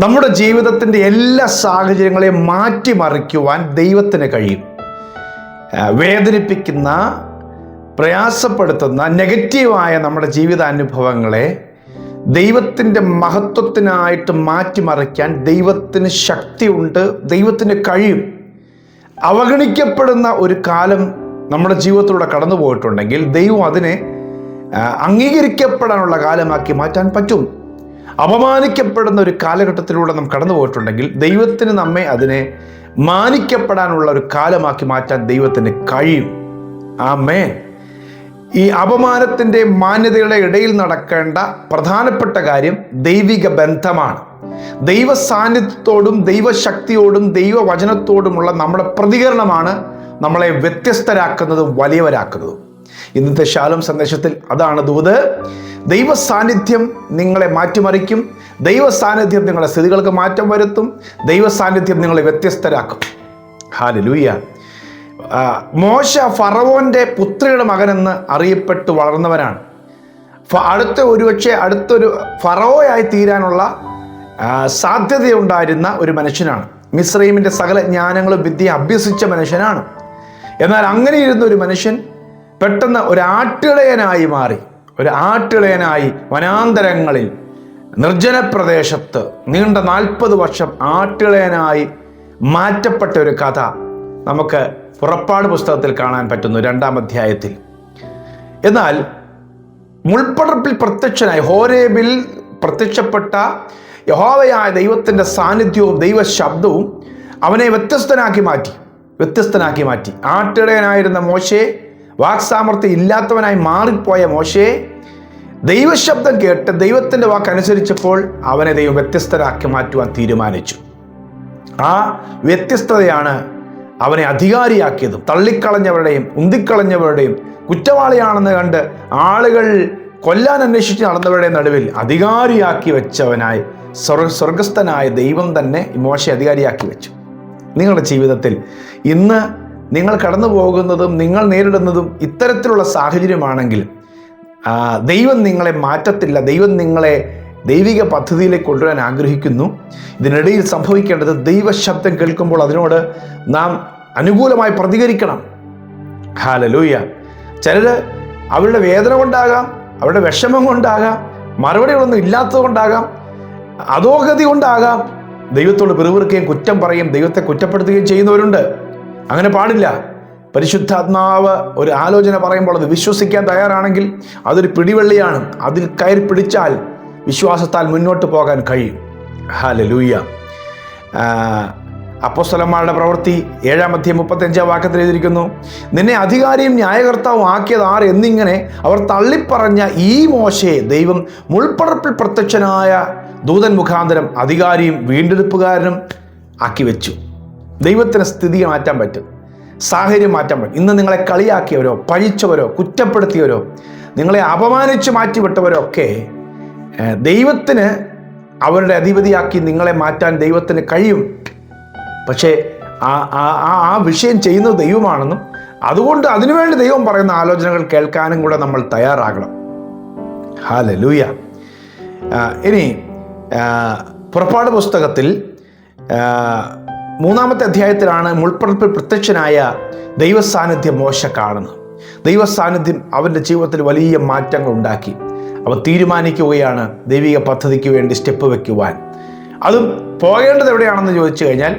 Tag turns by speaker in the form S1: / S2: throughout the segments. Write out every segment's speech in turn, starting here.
S1: നമ്മുടെ ജീവിതത്തിന്റെ എല്ലാ സാഹചര്യങ്ങളെയും മാറ്റിമറിക്കുവാൻ ദൈവത്തിന് കഴിയും. വേദനിപ്പിക്കുന്ന പ്രയാസപ്പെടുത്തുന്ന നെഗറ്റീവായ നമ്മുടെ ജീവിതാനുഭവങ്ങളെ ദൈവത്തിന്റെ മഹത്വത്തിനായിട്ട് മാറ്റിമറിക്കാൻ ദൈവത്തിന് ശക്തിയുണ്ട് ദൈവത്തിന് കഴിയും. അവഗണിക്കപ്പെടുന്ന ഒരു കാലം നമ്മുടെ ജീവിതത്തിലൂടെ കടന്നു പോയിട്ടുണ്ടെങ്കിൽ ദൈവം അതിനെ അംഗീകരിക്കപ്പെടാനുള്ള കാലമാക്കി മാറ്റാൻ പറ്റും. അപമാനിക്കപ്പെടുന്ന ഒരു കാലഘട്ടത്തിലൂടെ നാം കടന്നു പോയിട്ടുണ്ടെങ്കിൽ ദൈവത്തിന് നമ്മെ അതിനെ മാനിക്കപ്പെടാനുള്ള ഒരു കാലമാക്കി മാറ്റാൻ ദൈവത്തിന് കഴിയും. ആ മേൻ ഈ അപമാനത്തിന്റെ മാന്യതയുടെ ഇടയിൽ നടക്കേണ്ട പ്രധാനപ്പെട്ട കാര്യം ദൈവിക ബന്ധമാണ്. ദൈവ സാന്നിധ്യത്തോടും ദൈവശക്തിയോടും ദൈവവചനത്തോടുമുള്ള നമ്മുടെ പ്രതികരണമാണ് നമ്മളെ വ്യത്യസ്തരാക്കുന്നതും വലിയവരാക്കുന്നതും. ഇന്നത്തെ ശാലം സന്ദേശത്തിൽ അതാണ് ദൂത്. ദൈവ സാന്നിധ്യം നിങ്ങളെ മാറ്റിമറിക്കും. ദൈവ സാന്നിധ്യം നിങ്ങളുടെ സ്ഥിതികൾക്ക് മാറ്റം വരുത്തും. ദൈവ സാന്നിധ്യം നിങ്ങളെ വ്യത്യസ്തരാക്കും. ഹാലലൂയ്യ ലൂയ മോശ ഫറവോന്റെ പുത്രിയുടെ മകനെന്ന് അറിയപ്പെട്ട് വളർന്നവനാണ്. അടുത്ത ഒരുപക്ഷെ അടുത്തൊരു ഫറവോയായി തീരാനുള്ള സാധ്യതയുണ്ടായിരുന്ന ഒരു മനുഷ്യനാണ്. മിസ്രൈമിന്റെ സകല ജ്ഞാനങ്ങളും വിദ്യ അഭ്യസിച്ച മനുഷ്യനാണ്. എന്നാൽ അങ്ങനെ ഇരുന്ന ഒരു മനുഷ്യൻ പെട്ടെന്ന് ഒരു ആട്ടിളയനായി മാറി. ഒരു ആട്ടിളയനായി വനാന്തരങ്ങളിൽ നിർജന പ്രദേശത്ത് നീണ്ട നാൽപ്പത് വർഷം ആട്ടിളയനായി മാറ്റപ്പെട്ട ഒരു കഥ നമുക്ക് പുറപ്പാട് പുസ്തകത്തിൽ കാണാൻ പറ്റുന്നു രണ്ടാം അധ്യായത്തിൽ. എന്നാൽ മുൾപ്പടർപ്പിൽ പ്രത്യക്ഷനായി ഹോരേബിൽ പ്രത്യക്ഷപ്പെട്ട യഹോവയായ ദൈവത്തിന്റെ സാന്നിധ്യവും ദൈവ ശബ്ദവും അവനെ വ്യത്യസ്തനാക്കി മാറ്റി വ്യത്യസ്തനാക്കി മാറ്റി. ആട്ടിടയനായിരുന്ന മോശയെ വാക്സാമർത്ഥ്യം ഇല്ലാത്തവനായി മാറിപ്പോയ മോശയെ ദൈവശബ്ദം കേട്ട് ദൈവത്തിന്റെ വാക്കനുസരിച്ചപ്പോൾ അവനെ ദൈവം വ്യത്യസ്തരാക്കി മാറ്റുവാൻ തീരുമാനിച്ചു. ആ വ്യത്യസ്തതയാണ് അവനെ അധികാരിയാക്കിയതും തള്ളിക്കളഞ്ഞവരുടെയും ഉന്തിക്കളഞ്ഞവരുടെയും കുറ്റവാളിയാണെന്ന് കണ്ട് ആളുകൾ കൊല്ലാൻ അന്വേഷിച്ച് നടന്നവരുടെ നടുവിൽ അധികാരിയാക്കി വെച്ചവനായി സ്വർഗ സ്വർഗസ്ഥനായ ദൈവം തന്നെ മോശ അധികാരിയാക്കി വെച്ചു. നിങ്ങളുടെ ജീവിതത്തിൽ ഇന്ന് നിങ്ങൾ കടന്നു പോകുന്നതും നിങ്ങൾ നേരിടുന്നതും ഇത്തരത്തിലുള്ള സാഹചര്യമാണെങ്കിൽ ദൈവം നിങ്ങളെ മാറ്റത്തില്ല. ദൈവം നിങ്ങളെ ദൈവിക പദ്ധതിയിലേക്ക് കൊണ്ടുവരാൻ ആഗ്രഹിക്കുന്നു. ഇതിനിടയിൽ സംഭവിക്കേണ്ടത് ദൈവശബ്ദം കേൾക്കുമ്പോൾ അതിനോട് നാം അനുകൂലമായി പ്രതികരിക്കണം. ഹാലലൂയ. ചിലർ അവരുടെ വേദന കൊണ്ടാകാം അവരുടെ വിഷമം കൊണ്ടാകാം മറുപടികളൊന്നും ഇല്ലാത്തത് കൊണ്ടാകാം അധോഗതി കൊണ്ടാകാം. ദൈവത്തോട് പിറുപിറുക്കുകയും കുറ്റം പറയും ദൈവത്തെ കുറ്റപ്പെടുത്തുകയും ചെയ്യുന്നവരുണ്ട്. അങ്ങനെ പാടില്ല. പരിശുദ്ധാത്മാവ് ഒരു ആലോചന പറയുമ്പോൾ അത് വിശ്വസിക്കാൻ തയ്യാറാണെങ്കിൽ അതൊരു പിടിവെള്ളിയാണ്. അതിൽ കയറി പിടിച്ചാൽ വിശ്വാസത്താൽ മുന്നോട്ട് പോകാൻ കഴിയും. ഹാലലൂയ അപ്പോസ്തലന്മാരുടെ പ്രവൃത്തി ഏഴാം അധ്യായം മുപ്പത്തഞ്ചാം വാക്യത്തിൽ എഴുതിയിരിക്കുന്നു നിന്നെ അധികാരിയും ന്യായകർത്താവും ആക്കിയത് ആർ എന്നിങ്ങനെ അവർ തള്ളിപ്പറഞ്ഞ ഈ മോശയെ ദൈവം മുൾപ്പടർപ്പിൽ പ്രത്യക്ഷനായ ദൂതൻ മുഖാന്തരം അധികാരിയും വീണ്ടെടുപ്പുകാരനും ആക്കി വെച്ചു. ദൈവത്തിന് സ്ഥിതി മാറ്റാൻ പറ്റും. സാഹചര്യം മാറ്റാൻ പറ്റും. ഇന്ന് നിങ്ങളെ കളിയാക്കിയവരോ പഴിച്ചവരോ കുറ്റപ്പെടുത്തിയവരോ നിങ്ങളെ അപമാനിച്ച് മാറ്റിവിട്ടവരോ ഒക്കെ ദൈവത്തിന് അവരുടെ അധിപതിയാക്കി നിങ്ങളെ മാറ്റാൻ ദൈവത്തിന് കഴിയും. പക്ഷേ ആ ആ വിഷയം ചെയ്യുന്നത് ദൈവമാണെന്നും അതുകൊണ്ട് അതിനുവേണ്ടി ദൈവം പറയുന്ന ആലോചനകൾ കേൾക്കാനും കൂടെ നമ്മൾ തയ്യാറാകണം. ഹാല ലൂയ ഇനി പുറപ്പാട് പുസ്തകത്തിൽ മൂന്നാമത്തെ അധ്യായത്തിലാണ് മുൾപ്പറപ്പിൽ പ്രത്യക്ഷനായ ദൈവസാന്നിധ്യം മോശ കാണുന്നത്. ദൈവസാന്നിധ്യം അവന്റെ ജീവിതത്തിൽ വലിയ മാറ്റങ്ങൾ ഉണ്ടാക്കി. അവ തീരുമാനിക്കുകയാണ് ദൈവിക പദ്ധതിക്ക് വേണ്ടി സ്റ്റെപ്പ് വയ്ക്കുവാൻ അതും പോകേണ്ടത് എവിടെയാണെന്ന് ചോദിച്ചു കഴിഞ്ഞാൽ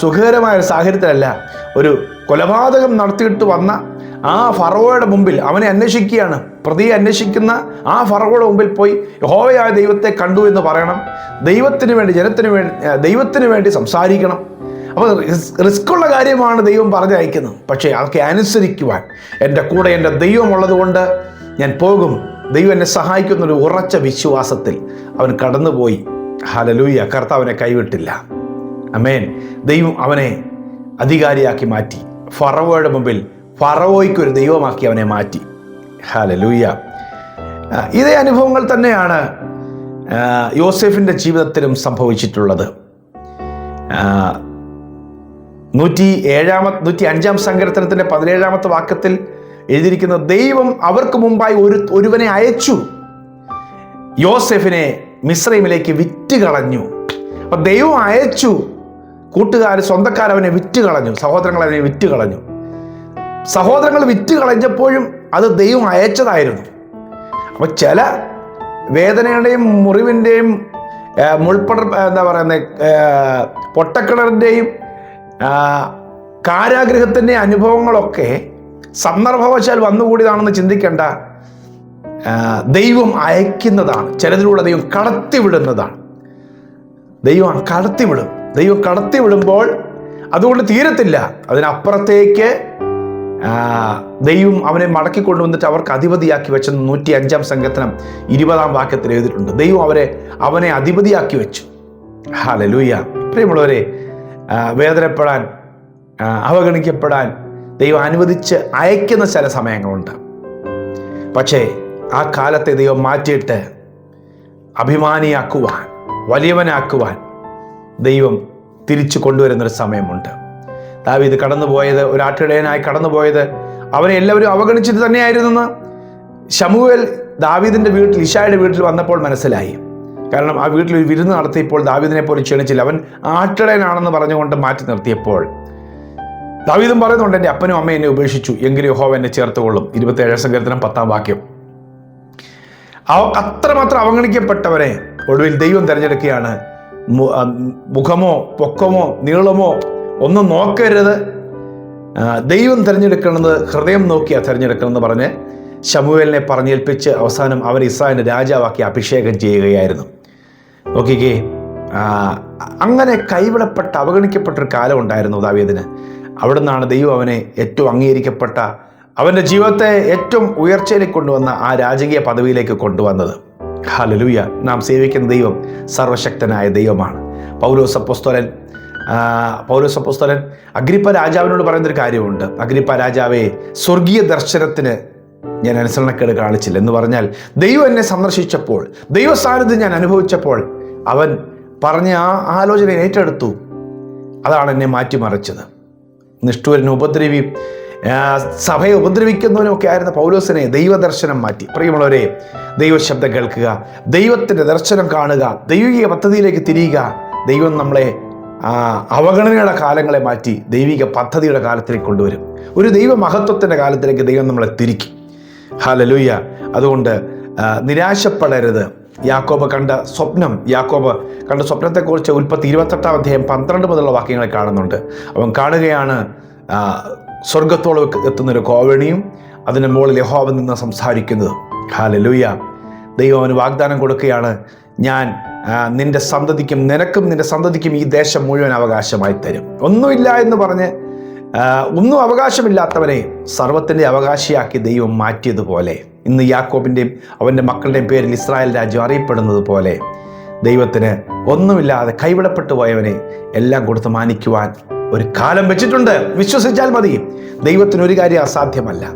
S1: സുഖകരമായ ഒരു സാഹചര്യത്തിലല്ല ഒരു കൊലപാതകം നടത്തിയിട്ട് വന്ന ആ ഫറവോയുടെ മുമ്പിൽ അവനെ അന്വേഷിക്കുകയാണ്. പ്രതിയെ അന്വേഷിക്കുന്ന ആ ഫറവോയുടെ മുമ്പിൽ പോയി യഹോവയായ ദൈവത്തെ കണ്ടു എന്ന് പറയണം. ദൈവത്തിന് വേണ്ടി ജനത്തിന് വേണ്ടി ദൈവത്തിന് വേണ്ടി സംസാരിക്കണം. അപ്പോൾ റിസ്ക് ഉള്ള കാര്യമാണ് ദൈവം പറഞ്ഞയക്കുന്നത്. പക്ഷേ അതൊക്കെ അനുസരിക്കുവാൻ എന്റെ കൂടെ എന്റെ ദൈവമുള്ളത് കൊണ്ട് ഞാൻ പോകും. ദൈവം എന്നെ സഹായിക്കുന്നൊരു ഉറച്ച വിശ്വാസത്തിൽ അവൻ കടന്നുപോയി. ഹലലൂയ കർത്താവിനെ കൈവിട്ടില്ല. അമേൻ ദൈവം അവനെ അധികാരിയാക്കി മാറ്റി. ഫറവോയുടെ മുമ്പിൽ ഫറവോയ്ക്ക് ഒരു ദൈവമാക്കി അവനെ മാറ്റി. ഹാലലൂയ ഇതേ അനുഭവങ്ങൾ തന്നെയാണ് യോസെഫിന്റെ ജീവിതത്തിലും സംഭവിച്ചിട്ടുള്ളത്. നൂറ്റി ഏഴാമത് നൂറ്റി അഞ്ചാം സങ്കീർത്തനത്തിന്റെ പതിനേഴാമത്തെ വാക്യത്തിൽ എഴുതിയിരിക്കുന്ന ദൈവം അവർക്ക് മുമ്പായി ഒരു ഒരുവനെ അയച്ചു. യോസെഫിനെ മിശ്രൈമിലേക്ക് വിറ്റ് കളഞ്ഞു അപ്പം ദൈവം അയച്ചു. കൂട്ടുകാർ സ്വന്തക്കാരവനെ വിറ്റ് കളഞ്ഞു സഹോദരങ്ങൾ അവനെ വിറ്റ് കളഞ്ഞു സഹോദരങ്ങൾ വിറ്റ് കളഞ്ഞപ്പോഴും അത് ദൈവം അയച്ചതായിരുന്നു. അപ്പൊ ചില വേദനയുടെയും മുറിവിന്റെയും മുൾപ്പട എന്താ പറയുന്നത് പൊട്ടക്കിണറിന്റെയും കാരാഗ്രഹത്തിന്റെ അനുഭവങ്ങളൊക്കെ സന്ദർഭവശാൽ വന്നുകൂടിയതാണെന്ന് ചിന്തിക്കേണ്ട ദൈവം അയക്കുന്നതാണ്. ചിലതിലൂടെ ദൈവം കടത്തിവിടുന്നതാണ്. ദൈവം കടത്തിവിടും. ദൈവം കടത്തിവിടുമ്പോൾ അതുകൊണ്ട് തീരത്തില്ല. അതിനപ്പുറത്തേക്ക് ദൈവം അവനെ മടക്കി കൊണ്ടുവന്നിട്ട് അവർക്ക് അധിപതിയാക്കി വെച്ചെന്ന് നൂറ്റി അഞ്ചാം സംഘത്തനം ഇരുപതാം വാക്യത്തിൽ എഴുതിയിട്ടുണ്ട്. ദൈവം അവരെ അവനെ അധിപതിയാക്കി വെച്ചു. ഹാലലൂയ പ്രിയമുള്ളവരെ വേദനപ്പെടാൻ അവഗണിക്കപ്പെടാൻ ദൈവം അനുവദിച്ച് അയക്കുന്ന ചില സമയങ്ങളുണ്ട്. പക്ഷേ ആ കാലത്തെ ദൈവം മാറ്റിയിട്ട് അഭിമാനിയാക്കുവാൻ വലിയവനാക്കുവാൻ ദൈവം തിരിച്ചു കൊണ്ടുവരുന്നൊരു സമയമുണ്ട്. ദാവീദ് കടന്നുപോയത് ഒരു ആട്ടിടയനായി കടന്നുപോയത്. അവനെ എല്ലാവരും അവഗണിച്ചിട്ട് തന്നെയായിരുന്നെന്ന് ശമുവേൽ ദാവീദിന്റെ വീട്ടിൽ ഇഷായുടെ വീട്ടിൽ വന്നപ്പോൾ മനസ്സിലായി. കാരണം ആ വീട്ടിൽ ഒരു വിരുന്ന് നടത്തിയപ്പോൾ ദാവീദിനെ പോലും ക്ഷണിച്ചില്ല. അവൻ ആട്ടിടയനാണെന്ന് പറഞ്ഞുകൊണ്ട് മാറ്റി നിർത്തിയപ്പോൾ ദാവീദും പറയുന്നുണ്ട് എന്റെ അപ്പനും അമ്മയും എന്നെ ഉപേക്ഷിച്ചു. എങ്കിലും യഹോവ എന്നെ ചേർത്തുകൊള്ളും. ഇരുപത്തേഴാം സങ്കീർത്തനം പത്താം വാക്യം. അത്രമാത്രം അവഗണിക്കപ്പെട്ടവരെ ഒടുവിൽ ദൈവം തിരഞ്ഞെടുക്കുകയാണ്. മുഖമോ പൊക്കമോ നീളമോ ഒന്നും നോക്കരുത്. ദൈവം തിരഞ്ഞെടുക്കുന്നത് ഹൃദയം നോക്കിയാണ് തിരഞ്ഞെടുക്കണമെന്ന് പറഞ്ഞ് ശമുവേലിനെ പറഞ്ഞേൽപ്പിച്ച് അവസാനം അവൻ ഇസ്രായേലിന്റെ രാജാവാക്കി അഭിഷേകം ചെയ്യുകയായിരുന്നു. നോക്കിക്കേ അങ്ങനെ കൈവിടപ്പെട്ട അവഗണിക്കപ്പെട്ട ഒരു കാലം ഉണ്ടായിരുന്നു ദാവീദിന്. അവിടെ നിന്നാണ് ദൈവം അവനെ ഏറ്റവും അംഗീകരിക്കപ്പെട്ട അവന്റെ ജീവിതത്തെ ഏറ്റവും ഉയർച്ചയിലേക്ക് കൊണ്ടുവന്ന ആ രാജകീയ പദവിയിലേക്ക് കൊണ്ടുവന്നത്. ഹാലലൂയ നാം സേവിക്കുന്ന ദൈവം സർവശക്തനായ ദൈവമാണ്. പൗലോസ് അപ്പോസ്തലൻ ആ, പൗലോസ് അപ്പോസ്തലൻ അഗ്രിപ്പ രാജാവിനോട് പറയുന്നൊരു കാര്യമുണ്ട്. അഗ്രിപ്പ രാജാവേ സ്വർഗീയ ദർശനത്തിന് ഞാൻ അനുസരണക്കേട് കാണിച്ചില്ല. എന്ന് പറഞ്ഞാൽ ദൈവം എന്നെ സന്ദർശിച്ചപ്പോൾ ദൈവ സാന്നിധ്യം ഞാൻ അനുഭവിച്ചപ്പോൾ അവൻ പറഞ്ഞ ആ ആലോചന ഏറ്റെടുത്തു. അതാണ് എന്നെ മാറ്റിമറിച്ചത്. നിഷ്ഠൂരനും ഉപദ്രവിയും ആ, സഭയെ ഉപദ്രവിക്കുന്നവനൊക്കെ ആയിരുന്ന പൗലോസിനെ ദൈവദർശനം മാറ്റി. പ്രിയമുള്ളവരെ ദൈവശബ്ദം കേൾക്കുക ദൈവത്തിന്റെ ദർശനം കാണുക ദൈവിക പദ്ധതിയിലേക്ക് തിരിയുക ദൈവം നമ്മളെ ആ, അവഗണനയുടെ കാലങ്ങളെ മാറ്റി ദൈവിക പദ്ധതിയുടെ കാലത്തിലേക്ക് കൊണ്ടുവരും. ഒരു ദൈവ മഹത്വത്തിന്റെ കാലത്തിലേക്ക് ദൈവം നമ്മളെ തിരിക്കും. ഹാലലൂയ അതുകൊണ്ട് നിരാശപ്പെടരുത്. യാക്കോബ് കണ്ട സ്വപ്നം യാക്കോബ് കണ്ട സ്വപ്നത്തെക്കുറിച്ച് ഉൽപ്പത്തി ഇരുപത്തെട്ടാം അധ്യായം പന്ത്രണ്ട് മുതലുള്ള വാക്യങ്ങൾ കാണുന്നുണ്ട്. അവൻ കാണുകയാണ് സ്വർഗത്തോളം എത്തുന്നൊരു കോവണിയും അതിന് മുകളിൽ യഹോവ നിന്ന് സംസാരിക്കുന്നത്. ഹാലലൂയ ദൈവം അവന് വാഗ്ദാനം കൊടുക്കുകയാണ്. ഞാൻ നിന്റെ സന്തതിക്കും നിനക്കും നിന്റെ സന്തതിക്കും ഈ ദേശം മുഴുവൻ അവകാശമായി തരും. ഒന്നുമില്ല എന്ന് പറഞ്ഞ് ഒന്നും അവകാശമില്ലാത്തവനെ സർവത്തിന്റെ അവകാശിയാക്കി ദൈവം മാറ്റിയതുപോലെ ഇന്ന് യാക്കോബിന്റെയും അവന്റെ മക്കളുടെയും പേരിൽ ഇസ്രായേൽ രാജ്യം അറിയപ്പെടുന്നത് പോലെ ദൈവത്തിന് ഒന്നുമില്ലാതെ കൈവിടപ്പെട്ടു പോയവനെ എല്ലാം കൊടുത്ത് മാനിക്കുവാൻ ഒരു കാലം വെച്ചിട്ടുണ്ട്. വിശ്വസിച്ചാൽ മതി. ദൈവത്തിന് ഒരു കാര്യം അസാധ്യമല്ല.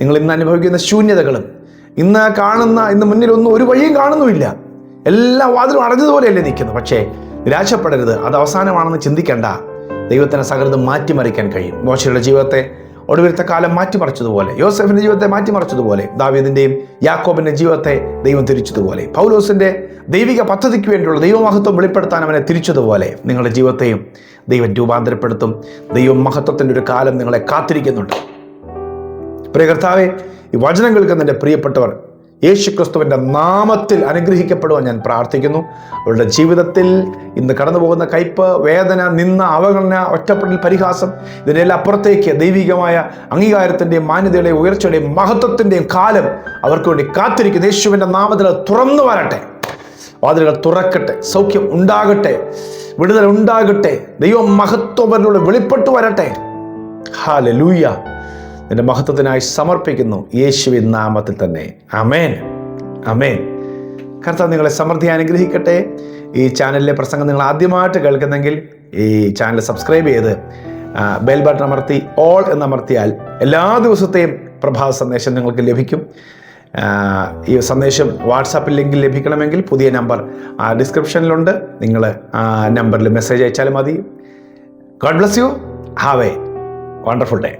S1: നിങ്ങൾ ഇന്ന് അനുഭവിക്കുന്ന ശൂന്യതകളും ഇന്ന് കാണുന്ന ഇന്ന് മുന്നിൽ ഒന്നും ഒരു വഴിയും കാണുന്നുമില്ല. എല്ലാ വാതിലും അടഞ്ഞതുപോലെയല്ലേ നിൽക്കുന്നത്. പക്ഷേ നിരാശപ്പെടരുത്. അത് അവസാനമാണെന്ന് ചിന്തിക്കേണ്ട. ദൈവത്തിന് സകലതും മാറ്റിമറിക്കാൻ കഴിയും. മോശയുടെ ജീവിതത്തെ ഒടുവിലത്തെ കാലം മാറ്റിമറിച്ചതുപോലെ യോസഫിന്റെ ജീവിതത്തെ മാറ്റിമറിച്ചതുപോലെ ദാവീദിന്റെയും യാക്കോബിന്റെ ജീവിതത്തെ ദൈവം തിരിച്ചതുപോലെ പൗലോസിന്റെ ദൈവിക പദ്ധതിക്ക് വേണ്ടിയുള്ള ദൈവമഹത്വം വെളിപ്പെടുത്താൻ അവനെ തിരിച്ചതുപോലെ നിങ്ങളുടെ ജീവിതത്തെയും ദൈവം രൂപാന്തരപ്പെടുത്തും. ദൈവം മഹത്വത്തിന്റെ ഒരു കാലം നിങ്ങളെ കാത്തിരിക്കുന്നുണ്ട്. പ്രിയ കർത്താവെ ഈ വചനം കേൾക്കുന്ന എന്റെ പ്രിയപ്പെട്ടവർ യേശു ക്രിസ്തുവിന്റെ നാമത്തിൽ അനുഗ്രഹിക്കപ്പെടുവാൻ ഞാൻ പ്രാർത്ഥിക്കുന്നു. അവരുടെ ജീവിതത്തിൽ ഇന്ന് കടന്നു പോകുന്ന കയ്പ് വേദന നിന്ന അവഗണന ഒറ്റപ്പെടൽ പരിഹാസം ഇതിനെല്ലാം അപ്പുറത്തേക്ക് ദൈവികമായ അംഗീകാരത്തിന്റെയും മാന്യതയുടെയും ഉയർച്ചയുടെയും മഹത്വത്തിന്റെയും കാലം അവർക്ക് വേണ്ടി കാത്തിരിക്കുന്നു. യേശുവിന്റെ നാമത്തിൽ തുറന്നു വരട്ടെ. വാതിലുകൾ തുറക്കട്ടെ. സൗഖ്യം ഉണ്ടാകട്ടെ. വിടുതൽ ഉണ്ടാകട്ടെ. ദൈവം മഹത്വം വെളിപ്പെട്ടു വരട്ടെ. ഹാലലൂയ നിന്റെ മഹത്വത്തിനായി സമർപ്പിക്കുന്നു യേശുവിൻ നാമത്തിൽ തന്നെ. അമേൻ അമേൻ കർത്താവ് നിങ്ങളെ സമൃദ്ധി അനുഗ്രഹിക്കട്ടെ. ഈ ചാനലിലെ പ്രസംഗം നിങ്ങൾ ആദ്യമായിട്ട് കേൾക്കുന്നെങ്കിൽ ഈ ചാനൽ സബ്സ്ക്രൈബ് ചെയ്ത് ബെൽ ബട്ടൺ അമർത്തി ഓൾ എന്നമർത്തിയാൽ എല്ലാ ദിവസത്തെയും പ്രഭാത സന്ദേശം നിങ്ങൾക്ക് ലഭിക്കും. ഈ സന്ദേശം വാട്സാപ്പിൽ ലിങ്കിൽ ലഭിക്കണമെങ്കിൽ പുതിയ നമ്പർ ആ ഡിസ്ക്രിപ്ഷനിലുണ്ട്. നിങ്ങൾ ആ നമ്പറിൽ മെസ്സേജ് അയച്ചാൽ മതി. God bless you. Have a wonderful day.